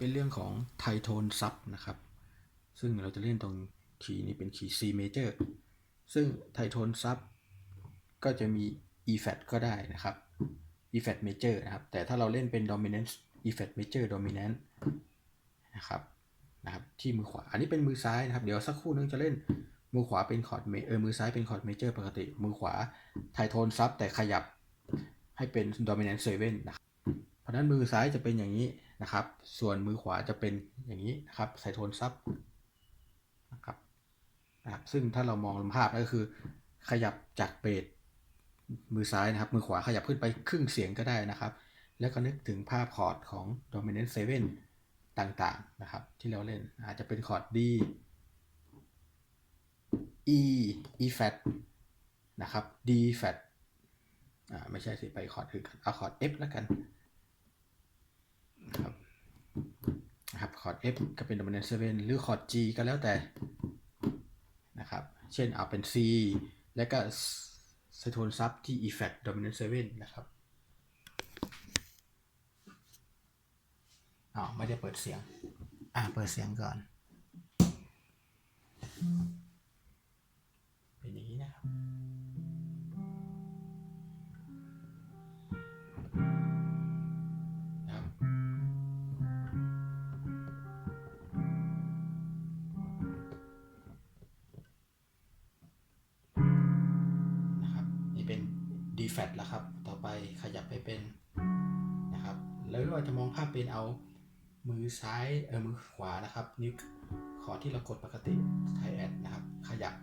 เป็นเรื่องของไทโทนซับนะครับ ซึ่งเราจะเล่นตรงคีย์นี้เป็นคีย์ C major ซึ่งไทโทนซับก็จะมี E flat ก็ได้นะครับ E flat major นะครับ แต่ถ้าเราเล่นเป็น dominant E flat major dominant นะครับนะครับ ที่มือขวา อันนี้เป็นมือซ้ายนะครับ เดี๋ยวสักครู่นึงจะเล่นมือขวาเป็นคอร์ดเมเออมือซ้ายเป็นคอร์ดเมเจอร์ปกติ มือขวาไทโทนซับแต่ขยับให้เป็น dominant 7นะครับ เพราะนั้นมือซ้ายจะเป็นอย่างนี้ นะครับ ส่วนมือขวาจะเป็นอย่างนี้นะครับไซโทนซับนะครับนะครับซึ่งถ้าเรามองภาพก็คือ ขยับจากเบสมือซ้ายนะครับ มือขวาขยับขึ้นไปครึ่งเสียงก็ได้นะครับ แล้วก็นึกถึงภาพคอร์ดของ dominant 7ต่างๆนะครับ ที่เราเล่นอาจจะเป็นคอร์ด D E E flat นะครับ D flat อ่าไม่ใช่สิไปคอร์ดอื่นเอาคอร์ด F แล้วกัน นะครับนะ คอร์ด F ก็เป็น dominant 7 หรือคอร์ด G ก็แล้วแต่นะครับ เช่นเอาเป็น C แล้วก็ไซโทนซับที่ Effect dominant 7 นะครับอ๋อไม่ได้เปิดเสียง อ่าเปิดเสียงก่อน D flat แล้วครับ ต่อไปขยับไปเป็นนะครับ แล้วเราจะมองภาพเป็นเอามือซ้ายเออมือขวานะครับ นิ้วขอที่เรากดปกติไทแอดนะครับ ขยับ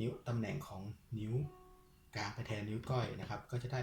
นิ้วตำแหน่งของนิ้วกลางไปแทนนิ้วก้อยนะครับ ก็จะได้